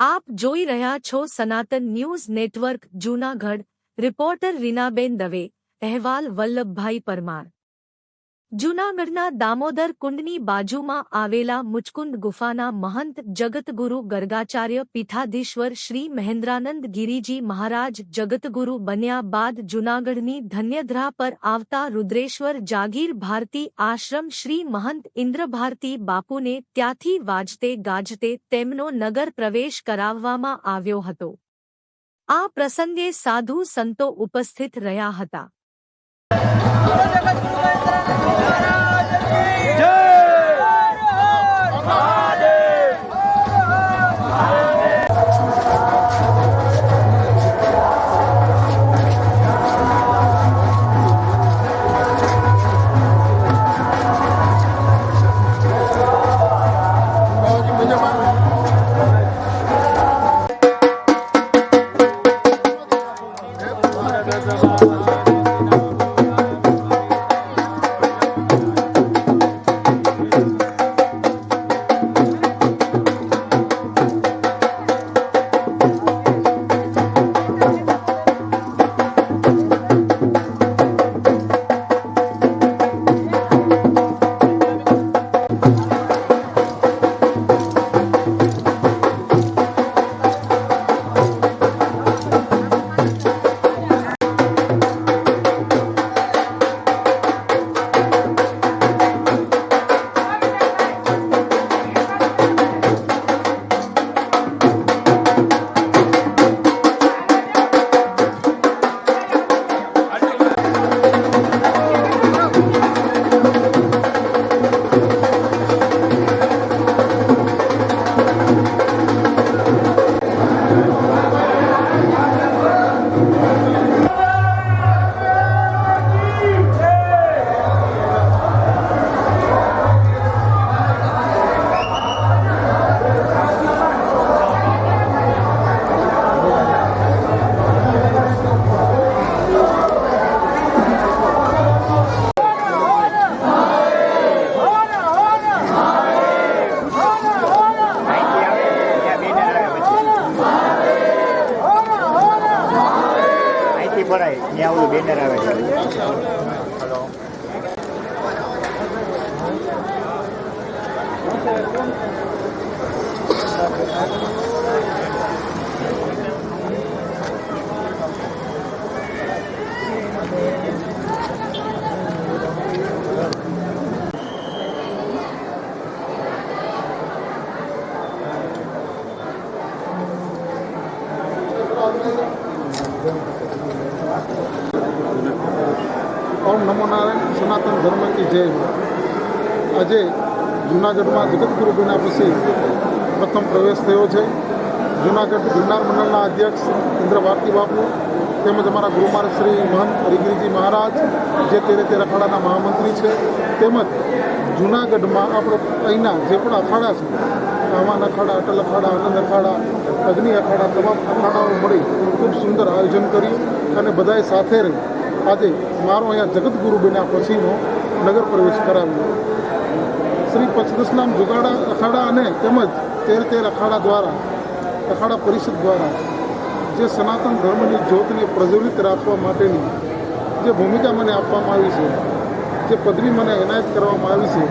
આપ જોઈ રહ્યા છો Sanatan news network Junagadh. Reporter Reenaben Dave. અહેવાલ વલ્લભભાઈ પરમાર. જૂનાગઢના દામોદર કુંડની બાજુમાં આવેલા મુચકુંડ ગુફાના મહંત જગતગુરુ ગર્ગાચાર્ય પીઠાધીશ્વર શ્રી મહેન્દ્રાનંદ ગિરિજી મહારાજ જગતગુરુ બન્યા બાદ જૂનાગઢની ધન્યધ્રા પર આવતા રુદ્રેશ્વર જાગીર ભારતી આશ્રમ શ્રી મહંત ઇન્દ્રભારતી બાપુને ત્યાંથી વાજતે ગાજતે તેમનો નગર પ્રવેશ કરાવવામાં આવ્યો હતો. આ પ્રસંગે સાધુ સંતો ઉપસ્થિત રહ્યા હતા. ભરાય ત્યાં ઓલું બેનર આવે છે. ઓમ નમો નારાયણ, સનાતન ધર્મ કી જય. આજે જૂનાગઢમાં જગતગુરુ બન્યા પછી પ્રથમ પ્રવેશ થયો છે. જૂનાગઢ ગિરનાર મંડળના અધ્યક્ષ ઇન્દ્ર ભારતી બાપુ તેમજ અમારા ગુરુમાર શ્રી મહંત હરિગીરીજી મહારાજ, જે તે રીતે અખાડાના મહામંત્રી છે. તેમજ જૂનાગઢમાં આપણો અહીંના જે પણ અખાડા છે હવાન અખાડા, અટલ અખાડા આનંદ અખાડા, અગ્નિ અખાડા, તમામ અખાડાઓ મળી ખૂબ સુંદર આયોજન કર્યું. અને બધાએ સાથે રહી. આજે મારો અહીંયા જગતગુરુ બન્યા પછીનો નગર પ્રવેશ કરાવ્યો. શ્રી પચદસનામ જુગાડા, અખાડા અને તેમજ તેર તેર અખાડા દ્વારા, અખાડા પરિષદ દ્વારા, જે સનાતન ધર્મની જ્યોતને પ્રજ્વલિત રાખવા માટેની જે ભૂમિકા મને આપવામાં આવી છે, જે પદવી મને એનાયત કરવામાં આવી છે,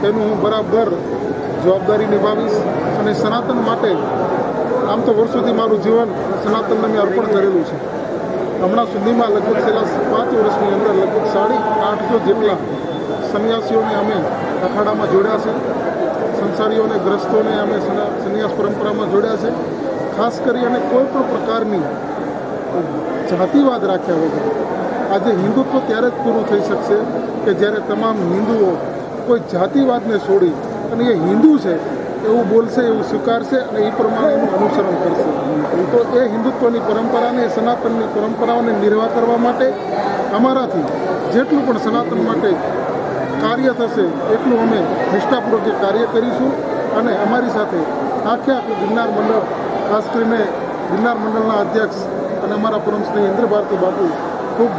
તેનું હું બરાબર જવાબદારી નિભાવીશ અને સનાતન માટે આમ તો વર્ષોથી મારું જીવન સનાતનને મેં અર્પણ કરેલું છે. હમણાં સુધીમાં લગભગ છેલ્લા પાંચ વર્ષની અંદર લગભગ સાડી આઠસો જેટલા સંન્યાસીઓને અમે અખાડામાં જોડ્યા છે. સંસારીઓને, ગ્રસ્તોને અમે સન્યા- સંન્યાસ પરંપરામાં જોડ્યા છે. ખાસ કરી અને કોઈ પણ પ્રકારની જાતિવાદ રાખ્યા વગર આજે હિન્દુત્વ ત્યારે જ પૂરું થઈ શકશે કે જ્યારે તમામ હિન્દુઓ કોઈ જાતિવાદને છોડી અને એ હિન્દુ છે એવું બોલશે, એવું સ્વીકારશે અને એ પ્રમાણે એનું અનુસરણ કરશે. તો એ હિન્દુત્વની પરંપરાને સનાતનની પરંપરાઓને નિર્વાહ કરવા માટે અમારાથી જેટલું પણ સનાતન માટે કાર્ય થશે, એટલું અમે નિષ્ઠાપૂર્વક કાર્ય કરીશું અને અમારી સાથે આખે આખું ગિરનાર મંડળ, ખાસ કરીને ગિરનાર મંડળના અધ્યક્ષ અને અમારા પરમ સ્નેહી ઇન્દ્ર ભારતી બાપુ ખૂબ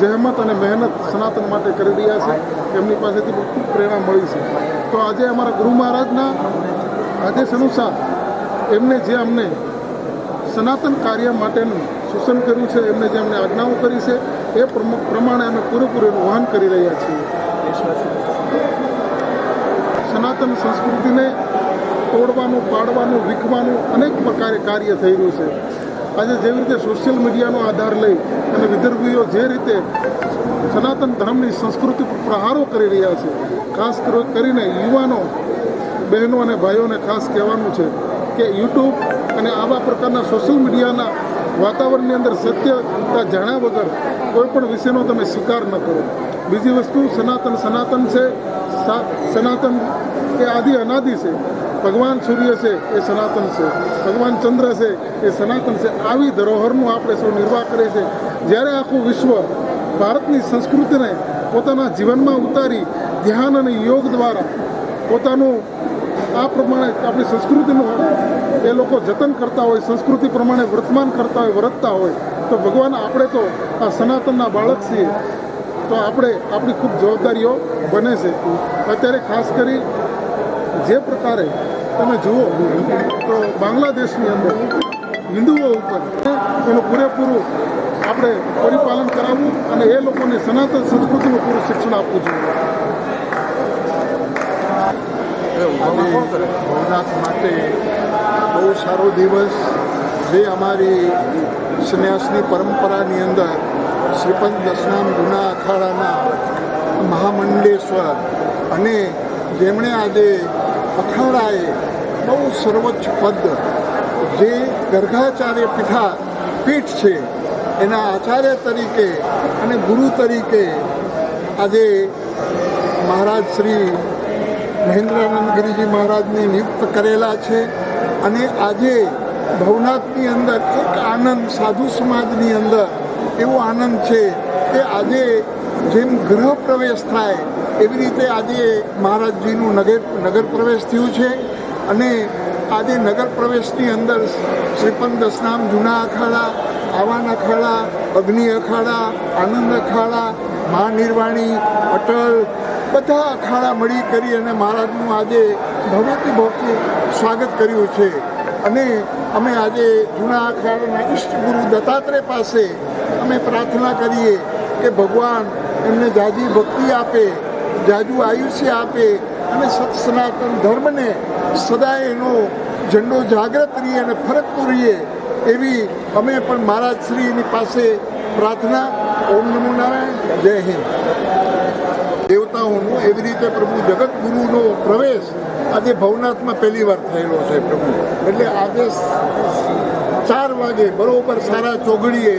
જહેમત અને મહેનત સનાતન માટે કરી રહ્યા છે. એમની પાસેથી ખૂબ પ્રેરણા મળી છે. તો આજે અમારા ગુરુ મહારાજના આદેશ અનુસાર એમને જે અમને સનાતન કાર્ય માટેનું સૂચન કર્યું છે, એમને જે અમને આજ્ઞાઓ કરી છે, એ પ્રમ- પ્રમાણે અમે પૂરેપૂરું વહન કરી રહ્યા છીએ. સનાતન સંસ્કૃતિને તોડવાનું, પાડવાનું વિખવાનું અનેક પ્રકારે કાર્ય થઈ રહ્યું છે. આજે જેવી રીતે સોશિયલ મીડિયાનો આધાર લઈ અને વિદર્ભીઓ જે રીતે સનાતન ધર્મની સંસ્કૃતિ પર પ્રહારો કરી રહ્યા છે, ખાસ કરો- કરીને યુવાનો, બહેનો અને ભાઈઓને ખાસ કહેવાનું છે કે યુટ્યુબ અને આવા પ્રકારના સોશિયલ મીડિયાના વાતાવરણની અંદર સત્યતા જાણ્યા વગર કોઈ પણ વિષયનો તમે સ્વીકાર ન કરો. બીજી વસ્તુ, સનાતન સનાતન છે સનાતન કે આદિ અનાદિ છે. ભગવાન સૂર્ય છે, એ સનાતન છે. ભગવાન ચંદ્ર છે, એ સનાતન છે. આવી ધરોહરનું આપણે સૌ નિર્વાહ કરીએ છીએ. જ્યારે આખું વિશ્વ ભારતની સંસ્કૃતિને પોતાના જીવનમાં ઉતારી ધ્યાન અને યોગ દ્વારા પોતાનું આ પ્રમાણે આપણી સંસ્કૃતિનું એ લોકો જતન કરતા હોય, સંસ્કૃતિ પ્રમાણે વર્તમાન કરતા હોય વર્તતા હોય, તો ભગવાન આપણે તો આ સનાતનના બાળક છીએ. તો આપણે આપણી ખૂબ જવાબદારીઓ બને છે. અત્યારે ખાસ કરી જે પ્રકારે તમે જુઓ તો બાંગ્લાદેશની અંદર હિન્દુઓ ઉપર એનું પૂરેપૂરું આપણે પરિપાલન કરાવવું અને એ લોકોને સનાતન સંસ્કૃતિનું પૂરું શિક્ષણ આપવું જોઈએ. ભવનાથ માટે બહુ સારો દિવસ જે અમારી સંન્યાસની પરંપરાની અંદર શ્રીપંત દશનામ જૂના અખાડાના મહામંડલેશ્વર અને જેમણે આજે અખાડાએ બહુ સર્વોચ્ચ પદ જે ગર્ગાચાર્ય પીઠા પીઠ છે, એના આચાર્ય તરીકે અને ગુરુ તરીકે આજે મહારાજ શ્રી મહેન્દ્રાનંદ ગિરિજી મહારાજને નિયુક્ત કરેલા છે. અને આજે ભવનાથની અંદર એક આનંદ, સાધુ સમાજની અંદર એવો આનંદ છે કે આજે જેમ ગ્રહ પ્રવેશ થાય, એવી રીતે આજે મહારાજજીનું નગર નગર પ્રવેશ થયું છે અને આજે નગર પ્રવેશની અંદર શ્રીપંત દસનામ જૂના અખાડા, આવાન અખાડા, અગ્નિ અખાડા, આનંદ અખાડા, મહાનિર્વાણી, અટલ બધા અખાડા મળી કરી અને મહારાજનું આજે ભવ્યથી ભવ્ય સ્વાગત કર્યું છે. અને અમે આજે જૂના અખાડાના ઈષ્ટગુરુ દત્તાત્રેય પાસે અમે પ્રાર્થના કરીએ કે ભગવાન એમને જાજી ભક્તિ આપે જાજુ આયુષ્ય આપે અને સત સનાતન ધર્મને સદાય એનો ઝંડો જાગ્રત રહીએ અને ફરકતો રહીએ એવી અમે પણ મહારાજ શ્રીની પાસે પ્રાર્થના. ઓમ નમો નારાયણ. જય હિન્દ. દેવતાઓનો એવી રીતે પ્રભુ જગતગુરુનો પ્રવેશ આજે ભવનાથમાં પહેલી વાર થયેલો છે પ્રભુ. એટલે આજે ચાર વાગે બરોબર સારા ચોગડીએ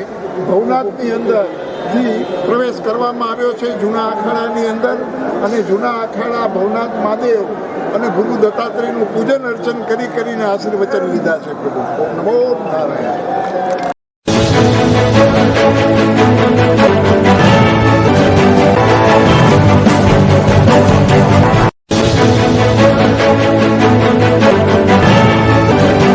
ભવનાથની અંદર થી પ્રવેશ કરવામાં આવ્યો છે જૂના અખાડાની અંદર અને જૂના અખાડા ભવનાથ મહાદેવ અને ગુરુ દત્તાત્રેયનું પૂજન અર્ચન કરી કરીને આશીર્વચન લીધા છે પ્રભુ. નમો નારાયણ.